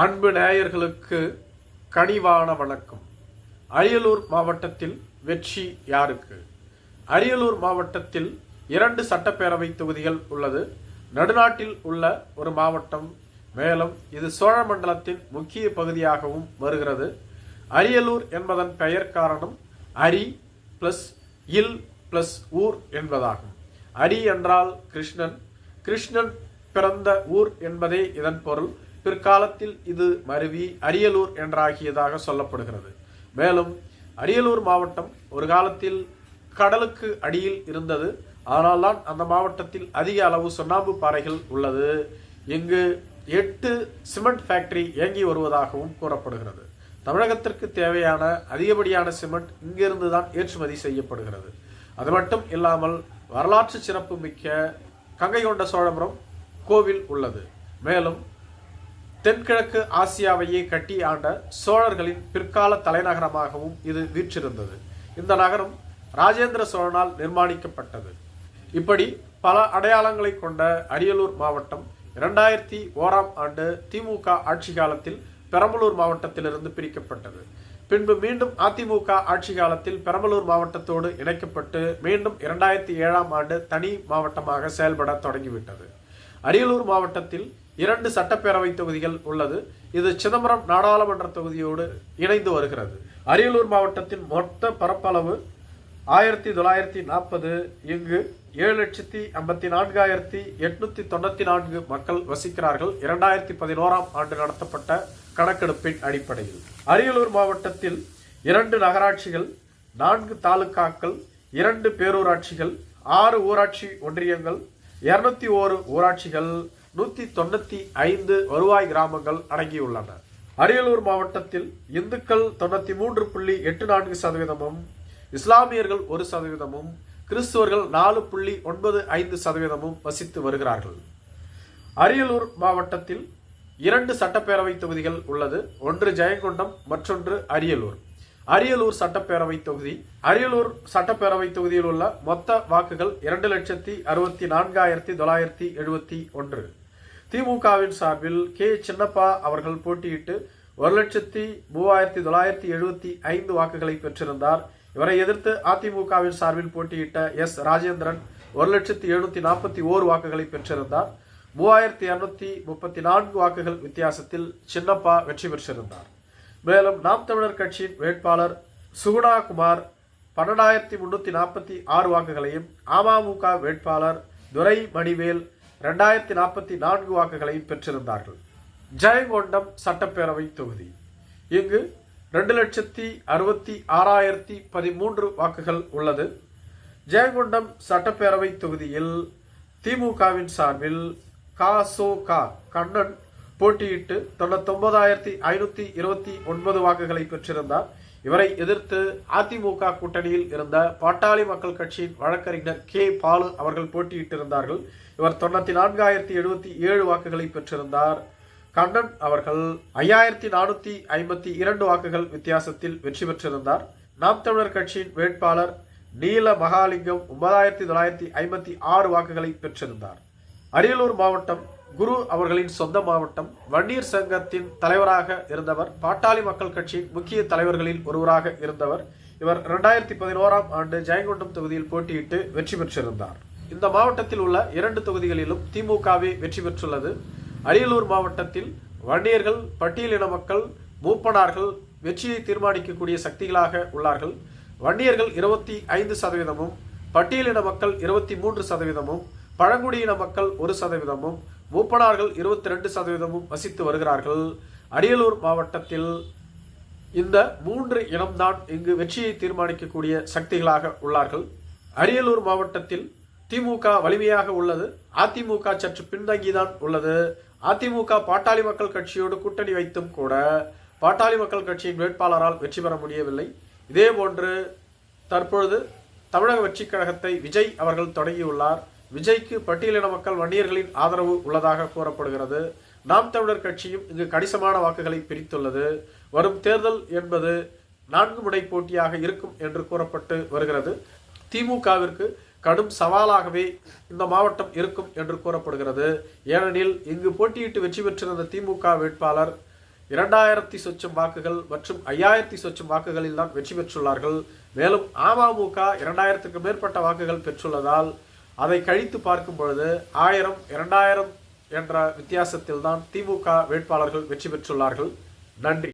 அன்பு நேயர்களுக்கு கனிவான வணக்கம். அரியலூர் மாவட்டத்தில் வெற்றி யாருக்கு? அரியலூர் மாவட்டத்தில் இரண்டு சட்டப்பேரவை தொகுதிகள் உள்ளது. நடுநாட்டில் உள்ள ஒரு மாவட்டம் மேலும் இது சோழ மண்டலத்தின் முக்கிய பகுதியாகவும் வருகிறது. அரியலூர் என்பதன் பெயர் காரணம் அரி பிளஸ் இல் பிளஸ் ஊர் என்பதாகும். அரி என்றால் கிருஷ்ணன். கிருஷ்ணன் பிறந்த ஊர் என்பதே இதன் பொருள். பிற்காலத்தில் இது மருவி அரியலூர் என்றாகியதாக சொல்லப்படுகிறது. மேலும் அரியலூர் மாவட்டம் ஒரு காலத்தில் கடலுக்கு அடியில் இருந்தது. ஆனால்தான் அந்த மாவட்டத்தில் அதிக அளவு சுண்ணாம்பு பாறைகள் உள்ளது. இங்கு எட்டு சிமெண்ட் ஃபேக்டரி இயங்கி வருவதாகவும் கூறப்படுகிறது. தமிழகத்திற்கு தேவையான அதிகப்படியான சிமெண்ட் இங்கிருந்து தான் ஏற்றுமதி செய்யப்படுகிறது. அது மட்டும் இல்லாமல் வரலாற்று சிறப்பு மிக்க கங்கை கொண்ட சோழபுரம் கோவில் உள்ளது. மேலும் தென்கிழக்கு ஆசியாவையே கட்டி ஆண்ட சோழர்களின் பிற்கால தலைநகரமாகவும் இது வீற்றிருந்தது. இந்த நகரம் ராஜேந்திர சோழனால் நிர்மாணிக்கப்பட்டது. இப்படி பல அடையாளங்களை கொண்ட அரியலூர் மாவட்டம் இரண்டாயிரத்தி ஓராம் ஆண்டு திமுக ஆட்சி காலத்தில் பெரம்பலூர் மாவட்டத்திலிருந்து பிரிக்கப்பட்டது. பின்பு மீண்டும் அதிமுக ஆட்சி காலத்தில் பெரம்பலூர் மாவட்டத்தோடு இணைக்கப்பட்டு மீண்டும் இரண்டாயிரத்தி ஏழாம் ஆண்டு தனி மாவட்டமாக செயல்பட தொடங்கிவிட்டது. அரியலூர் மாவட்டத்தில் இரண்டு சட்டப்பேரவை தொகுதிகள் உள்ளது. இது சிதம்பரம் நாடாளுமன்ற தொகுதியோடு இணைந்து வருகிறது. அரியலூர் மாவட்டத்தின் மொத்த பரப்பளவு ஆயிரத்தி தொள்ளாயிரத்தி நாற்பது இங்கு ஏழு லட்சத்தி ஐம்பத்தி நான்காயிரத்தி எட்நூத்தி தொண்ணூத்தி நான்கு மக்கள் வசிக்கிறார்கள். இரண்டாயிரத்தி பதினோராம் ஆண்டு நடத்தப்பட்ட கணக்கெடுப்பின் அடிப்படையில். அரியலூர் மாவட்டத்தில் இரண்டு நகராட்சிகள் நான்கு தாலுகாக்கள் இரண்டு பேரூராட்சிகள் ஆறு ஊராட்சி ஒன்றியங்கள் இருநூத்தி ஓரு ஊராட்சிகள் நூத்தி தொண்ணூத்தி ஐந்து வருவாய் கிராமங்கள் அடங்கியுள்ளன. அரியலூர் மாவட்டத்தில் இந்துக்கள் தொண்ணூத்தி மூன்று புள்ளி எட்டு நான்கு சதவீதமும் இஸ்லாமியர்கள் ஒரு சதவீதமும் கிறிஸ்துவர்கள் நாலு புள்ளி ஒன்பது ஐந்து சதவீதமும் வசித்து வருகிறார்கள். அரியலூர் மாவட்டத்தில் இரண்டு சட்டப்பேரவை தொகுதிகள் உள்ளது. ஒன்று ஜெயங்கொண்டம் மற்றொன்று அரியலூர். அரியலூர் சட்டப்பேரவை தொகுதி. அரியலூர் சட்டப்பேரவை தொகுதியில் உள்ள மொத்த வாக்குகள் இரண்டு லட்சத்தி அறுபத்தி நான்காயிரத்தி தொள்ளாயிரத்தி எழுபத்தி ஒன்று. திமுகவின் சார்பில் கே. சின்னப்பா அவர்கள் போட்டியிட்டு ஒரு லட்சத்தி மூவாயிரத்தி தொள்ளாயிரத்தி எழுபத்தி ஐந்து வாக்குகளை பெற்றிருந்தார். இவரை எதிர்த்து அதிமுகவின் சார்பில் போட்டியிட்ட எஸ். ராஜேந்திரன் ஒரு லட்சத்தி எழுநூத்தி நாற்பத்தி ஓரு வாக்குகளை பெற்றிருந்தார். மூவாயிரத்தி இருநூத்தி முப்பத்தி நான்கு வாக்குகள் வித்தியாசத்தில் சின்னப்பா வெற்றி பெற்றிருந்தார். மேலும் நாம் தமிழர் கட்சியின் வேட்பாளர் சுகுணா குமார் பன்னெண்டாயிரத்தி முன்னூத்தி நாற்பத்தி ஆறு வாக்குகளையும் அமமுக வேட்பாளர் துரை மணிவேல் ரெண்டாயிரத்தி நாற்பத்தி நான்கு வாக்குகளை பெற்றிருந்தார்கள். ஜெயங்கொண்டம் சட்டப்பேரவை தொகுதி. இங்கு ரெண்டு லட்சத்தி அறுபத்தி ஆறாயிரத்தி பதிமூன்று வாக்குகள் உள்ளது. ஜெயங்கொண்டம் சட்டப்பேரவை தொகுதியில் திமுகவின் சார்பில் கா சோ கா கண்ணன் போட்டியிட்டு தொண்ணூத்தொன்பதாயிரத்தி ஐநூத்தி இருபத்தி ஒன்பது வாக்குகளை பெற்றிருந்தார். இவரை எதிர்த்து அதிமுக கூட்டணியில் இருந்த பாட்டாளி மக்கள் கட்சியின் வழக்கறிஞர் கே பாலு அவர்கள் போட்டியிட்டிருந்தார்கள். இவர் தொண்ணூத்தி நான்காயிரத்தி எழுபத்தி ஏழு வாக்குகளை பெற்றிருந்தார். கண்ணன் அவர்கள் ஐயாயிரத்தி நானூத்தி ஐம்பத்தி இரண்டு வாக்குகள் வித்தியாசத்தில் வெற்றி பெற்றிருந்தார். நாம் தமிழர் கட்சியின் வேட்பாளர் நீல மகாலிங்கம் ஒன்பதாயிரத்தி தொள்ளாயிரத்தி ஐம்பத்தி ஆறு வாக்குகளை பெற்றிருந்தார். அரியலூர் மாவட்டம் குரு அவர்களின் சொந்த மாவட்டம் வன்னியர் சங்கத்தின் தலைவராக இருந்தவர் பாட்டாளி மக்கள் கட்சியின் முக்கிய தலைவர்களில் ஒருவராக இருந்தவர். இவர் இரண்டாயிரத்தி பதினோராம் ஆண்டு ஜெயங்கொண்டம் தொகுதியில் போட்டியிட்டு வெற்றி பெற்றிருந்தார். இந்த மாவட்டத்தில் உள்ள இரண்டு தொகுதிகளிலும் திமுகவே வெற்றி பெற்றுள்ளது. அரியலூர் மாவட்டத்தில் வன்னியர்கள் பட்டியலின மக்கள் மூப்பனார்கள் வெற்றியை தீர்மானிக்கக்கூடிய சக்திகளாக உள்ளார்கள். வன்னியர்கள் இருபத்தி ஐந்து சதவீதமும் பட்டியலின மக்கள் இருபத்தி மூன்று சதவீதமும் பழங்குடியின மக்கள் ஒரு சதவீதமும் மூப்பனார்கள் இருபத்தி ரெண்டு சதவீதமும் வசித்து வருகிறார்கள். அரியலூர் மாவட்டத்தில் இந்த மூன்று இனம்தான் இங்கு வெற்றியை தீர்மானிக்கக்கூடிய சக்திகளாக உள்ளார்கள். அரியலூர் மாவட்டத்தில் திமுக வலிமையாக உள்ளது. அதிமுக சற்று பின்தங்கிதான் உள்ளது. அதிமுக பாட்டாளி மக்கள் கட்சியோடு கூட்டணி வைத்தும் கூட பாட்டாளி மக்கள் கட்சியின் வேட்பாளரால் வெற்றி பெற முடியவில்லை. இதே போன்று தற்பொழுது தமிழக வெற்றி கழகத்தை விஜய் அவர்கள் தொடங்கியுள்ளார். விஜய்க்கு பட்டியலின மக்கள் வன்னியர்களின் ஆதரவு உள்ளதாக கூறப்படுகிறது. நாம் தமிழர் கட்சியும் இங்கு கணிசமான வாக்குகளை பிரித்துள்ளது. வரும் தேர்தல் என்பது நான்கு முனை போட்டியாக இருக்கும் என்று கூறப்பட்டு வருகிறது. திமுகவிற்கு கடும் சவாலாகவே இந்த மாவட்டம் இருக்கும் என்று கூறப்படுகிறது. ஏனெனில் இங்கு போட்டியிட்டு வெற்றி பெற்றிருந்த திமுக வேட்பாளர் இரண்டாயிரத்தி சொச்சம் வாக்குகள் மற்றும் ஐயாயிரத்தி சொச்சம் வாக்குகளில் தான் வெற்றி பெற்றுள்ளார்கள். மேலும் அமமுக இரண்டாயிரத்துக்கு மேற்பட்ட வாக்குகள் பெற்றுள்ளதால் அதை கழித்து பார்க்கும் பொழுது ஆயிரம் இரண்டாயிரம் என்ற வித்தியாசத்தில்தான் திமுக வேட்பாளர்கள் வெற்றி பெற்றுள்ளார்கள். நன்றி.